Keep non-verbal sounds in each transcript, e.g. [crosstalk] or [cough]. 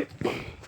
it.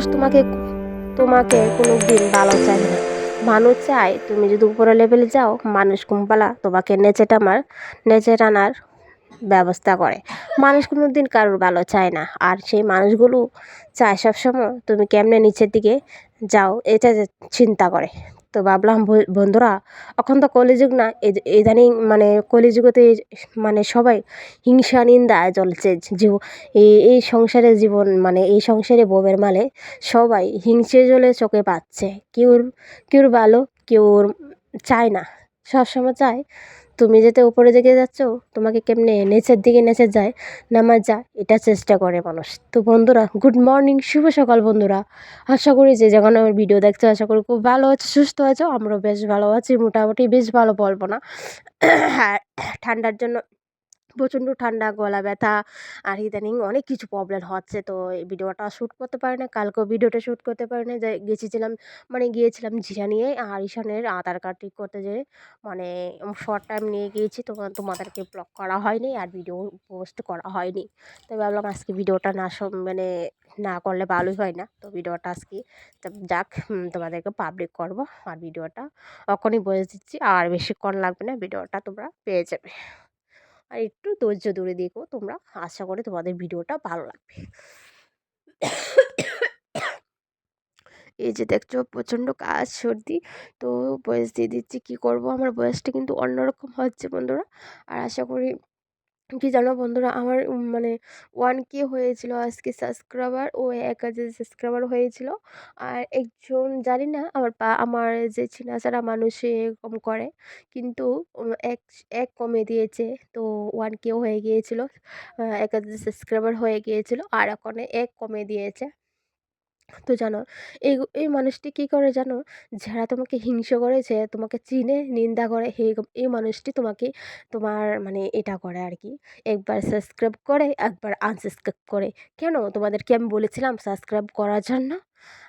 মানুষ তোমাকে তোমাকে কোনো দিন ভালো চায় না। মানুষ চায়, তুমি যদি উপরে লেভেলে যাও, মানুষ কুম্পালা তোমাকে নেচে টামার নেচে টানার ব্যবস্থা করে। মানুষ কোনো দিন কারোর ভালো চায় না। আর সেই মানুষগুলো চায় সবসময়, তুমি কেমনে নিচের দিকে যাও, এটা চিন্তা করে। তো ভাবলাম বন্ধুরা, এখন তো কলিযুগ না ইদানিং মানে কলিযুগতে মানে সবাই হিংসা, নিন্দা চলছে জীব এই এই সংসারে জীবন মানে এই সংসারে বউয়ের মালে সবাই হিংসে জলে চোখে পাচ্ছে। কেউর কেউর ভালো কেউর চায় না। সবসময় চায় তুমি যেতে উপরে দিকে যাচ্ছ, তোমাকে কেমনে নেচের দিকে নেচে যায় নামা যা এটা চেষ্টা করে মানুষ। তো বন্ধুরা গুড মর্নিং শুভ সকাল বন্ধুরা। আশা করি যে যখন আমার ভিডিও দেখছ, আশা করি খুব ভালো আছো, সুস্থ আছো। আমরাও বেশ ভালো আছি, মোটামুটি বেশ ভালো বলব না। ঠান্ডার জন্য প্রচণ্ড ঠান্ডা, গলা ব্যথা আর ইদানিং অনেক কিছু প্রবলেম হচ্ছে। তো এই ভিডিওটা শ্যুট করতে পারি না, কালকেও ভিডিওটা শ্যুট করতে পারি না। যাই, গেছিলাম মানে গিয়েছিলাম জিরা নিয়ে আর ঈশানের আধার কার্ড ঠিক করতে যেয়ে মানে শর্ট টাইম নিয়ে গিয়েছি। তো তোমাদেরকে ব্লগ করা হয়নি আর ভিডিও পোস্ট করা হয়নি। তো ভাবলাম আজকে ভিডিওটা না মানে না করলে ভালোই হয় না। তো ভিডিওটা আজকে যাক তোমাদেরকে পাবলিক করব আর ভিডিওটা এখনই বলে দিচ্ছি। আর বেশিক্ষণ লাগবে না, ভিডিওটা তোমরা পেয়ে যাবে। আর একটু ধৈর্য ধরে দেখো তোমরা। আশা করে তোমাদের ভিডিওটা ভালো লাগবে। এই যে দেখছ প্রচণ্ড কাজ, সর্দি। তো বয়স দিয়ে দিচ্ছি, কী করব? আমার বয়সটা কিন্তু অন্যরকম হচ্ছে বন্ধুরা। আর আশা করি কি জানো বন্ধুরা? আমার মানে ওয়ান কে হয়েছিল আজকে সাবস্ক্রাইবার ও এক হাজার সাবস্ক্রাইবার হয়েছিল। আর একজন জানি না, আমার পা, আমার যে চেনাজানা মানুষে এরকম করে। কিন্তু এক এক কমে দিয়েছে, তো ওয়ান কেও হয়ে গিয়েছিল। এক হাজার সাবস্ক্রাইবার হয়ে গিয়েছিল, আর এখন এক কমে দিয়েছে। তো জানো, এই এই মানুষটি কী করে জানো? যারা তোমাকে হিংসে করে যে তোমাকে চিনে, নিন্দা করে এই এই মানুষটি তোমাকে তোমার মানে এটা করে আর কি। একবার সাবস্ক্রাইব করে, একবার আনসাবস্ক্রাইব করে। কেন? তোমাদেরকে আমি বলেছিলাম সাবস্ক্রাইব করার জন্য।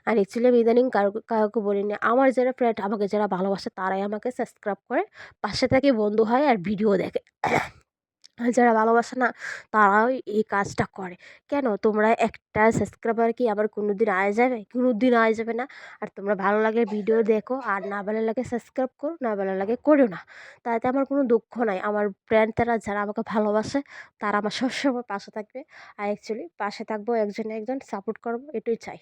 আর অ্যাকচুয়ালি আমি ইদানিং কারও, কাউকে বলিনি। আমার যারা ফ্রেন্ড আমাকে যারা ভালোবাসে, তারাই আমাকে সাবস্ক্রাইব করে। পাশে থেকে বন্ধু হয় আর ভিডিও দেখে। যারা ভালোবাসে না, তারাও এই কাজটা করে। কেন? তোমরা একটা সাবস্ক্রাইবার কি আবার কোনো দিন আয় যাবে? কোনো দিন আয় যাবে না। আর তোমরা ভালো লাগে ভিডিও দেখো, আর না ভালো লাগে সাবস্ক্রাইব করো, না ভালো লাগে করো না। তাতে আমার কোনো দুঃখ নাই। আমার ফ্রেন্ড তারা যারা আমাকে ভালোবাসে, তারা আমার সবসময় পাশে থাকবে। আর অ্যাকচুয়ালি পাশে থাকব একজন একজন সাপোর্ট করব, এটাই চাই।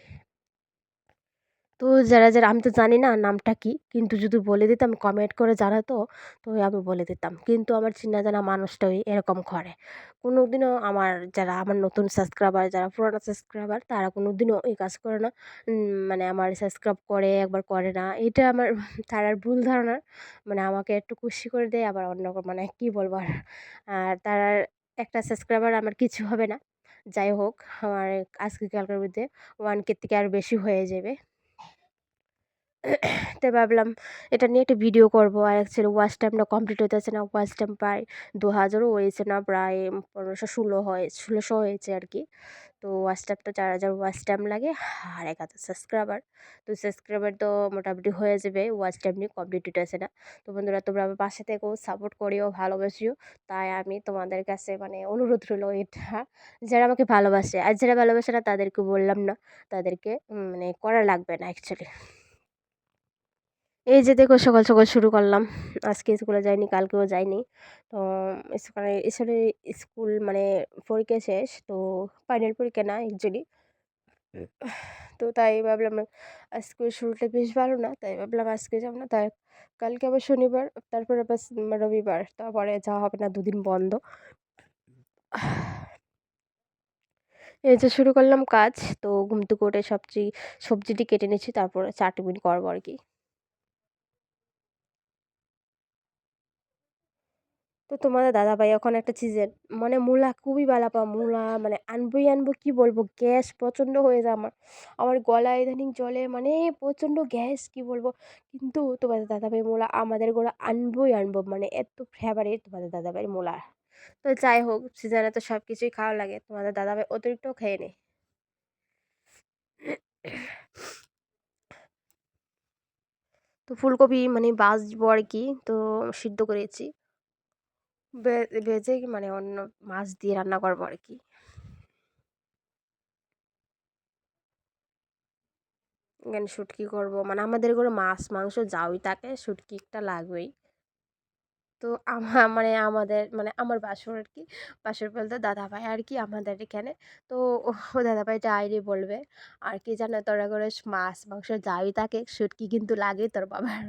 তো যারা, যারা আমি তো জানি না নামটা কী কিন্তু যদি বলে দিতাম কমেন্ট করে জানাতো তো আমি বলে দিতাম। কিন্তু আমার চেনা জানা মানুষটা ওই এরকম করে। কোনো দিনও আমার যারা আমার নতুন সাবস্ক্রাইবার যারা পুরোনো সাবস্ক্রাইবার তারা কোনো দিনও এই কাজ করে না। মানে আমার সাবস্ক্রাইব করে একবার করে না। এটা আমার তারার ভুল ধারণা। মানে আমাকে একটু খুশি করে দেয় আবার অন্য মানে কী বলব আর আর তারার একটা সাবস্ক্রাইবার আমার কিছু হবে না। যাই হোক আমার আজকে কালকের মধ্যে ওয়ান কে থেকে আর বেশি হয়ে যাবে। [coughs] তাই ভাবলাম এটা নিয়ে একটা ভিডিও করব আর অ্যাকচুয়ালি ওয়াচ টাইমটা কমপ্লিট হতেছে না ওয়াচ টাইম প্রায় দু হাজারও হয়েছে না, প্রায় পনেরোশো ষোলো হয়, ষোলোশো হয়েছে আর কি। তো ওয়াচ টাইমটা চার হাজার ওয়াচ টাইম লাগে, আর এক হাজার সাবস্ক্রাইবার তো সাবস্ক্রাইবার তো মোটামুটি হয়ে যাবে ওয়াচ টাইম নিয়ে কমপ্লিট হতেছে না। তো বন্ধুরা, তোমরা আমার পাশে থেকেও সাপোর্ট করিও, ভালোবাসিও। তাই আমি তোমাদের কাছে মানে অনুরোধ রইল এটা, যারা আমাকে ভালোবাসে। আর যারা ভালোবাসে না, তাদেরকে বললাম না, তাদেরকে মানে করা লাগবে না অ্যাকচুয়ালি এই যে দেখো সকাল সকাল শুরু করলাম। আজকে স্কুলে যাইনি, কালকেও যাইনি। তো স্কুলে এসে স্কুল মানে পরীক্ষা শেষ, তো ফাইনাল পরীক্ষা না অ্যাকচুয়ালি তো তাই ভাবলাম আজকে শুরুটা বেশ ভালো না, তাই ভাবলাম আজকে যাব না। তাই কালকে আবার শনিবার, তারপরে আবার রবিবার, তারপরে যাওয়া হবে না, দুদিন বন্ধ। এই যে শুরু করলাম কাজ, তো ঘুম থেকে উঠে সবজি, সবজিটি কেটে নিচ্ছি তারপরে চাটুমিন করব আর কি। তো তোমাদের দাদাভাই এখন একটা সিজন মানে মূলা খুবই ভালো পাও মূলা মানে আনবই আনব কি বলব, গ্যাস প্রচণ্ড হয়ে যায় আমার। আমার গলা ইদানিং জলে মানে প্রচণ্ড গ্যাস কি বলব। কিন্তু তোমাদের দাদাভাই মূলা আমাদের গোড়া আনবই আনব মানে এত ফেভারিট তোমাদের দাদাভাই মূলা। তো যাই হোক সিজনে তো সব কিছুই খাওয়া লাগে, তোমাদের দাদাভাই অতিরিক্ত খেয়ে নেই তো ফুলকপি মানে বাজবো আর কি, তো সিদ্ধ করেছি। ভেজে মানে অন্য মাছ দিয়ে রান্না করব আর কি। এখানে শুটকি করব। মানে আমাদের ঘরে মাছ, মাংস যাওই থাকে, শুটকি একটা লাগবেই। তো আমার মানে আমাদের মানে আমার বাসর আর কি, বাসর বলতে, দাদাভাই আর কি আমাদের এখানে। তো ও দাদাভাই ডায়েরি বলবে, আর কি জানো তোরা করে মাছ, মাংস যাই থাকে, শুটকি কিন্তু লাগে তোর বাবার।